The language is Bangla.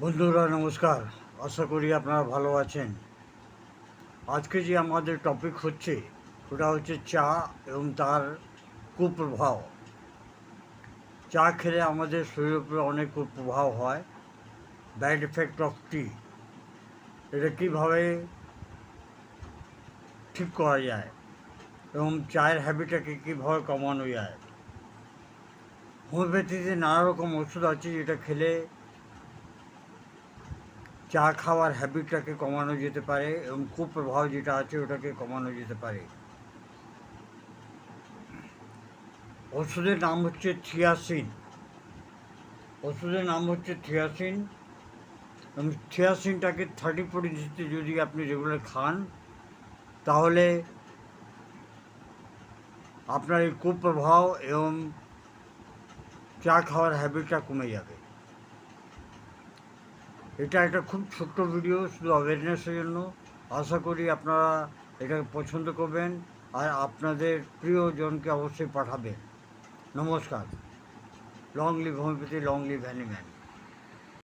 বন্ধুরা, নমস্কার। আশা করি আপনারা ভালো আছেন। আজকে যে আমাদের টপিক হচ্ছে ওটা হচ্ছে চা এবং তার কুপ্রভাব। চা খেলে আমাদের শরীরের উপরে অনেক কুপ্রভাব হয়। ব্যাড এফেক্ট অফ টি এটা কীভাবে ঠিক করা যায় এবং চায়ের হ্যাবিটাকে কীভাবে কমানো যায়। হোমিওপ্যাথিতে নানা রকম ওষুধ আছে যেটা খেলে চা খাওয়ার হ্যাবিটটাকে কমানো যেতে পারে এবং কুপ্রভাব যেটা আছে ওটাকে কমানো যেতে পারে ওষুধের নাম হচ্ছে থিয়াসিন ওষুধের নাম হচ্ছে থিয়াসিন এবং থিয়াসিনটাকে থার্টি পরিস্থিতি যদি আপনি রেগুলার খান তাহলে আপনার এই কুপ্রভাব এবং চা খাওয়ার হ্যাবিটটা কমে যাবে এটা একটা খুব ছোট্ট ভিডিও, শুধু অ্যাওয়ারনেসের জন্য। আশা করি আপনারা এটাকে পছন্দ করবেন আর আপনাদের প্রিয়জনকে অবশ্যই পাঠাবেন। নমস্কার। Long live homoeopathy long live Hahnemann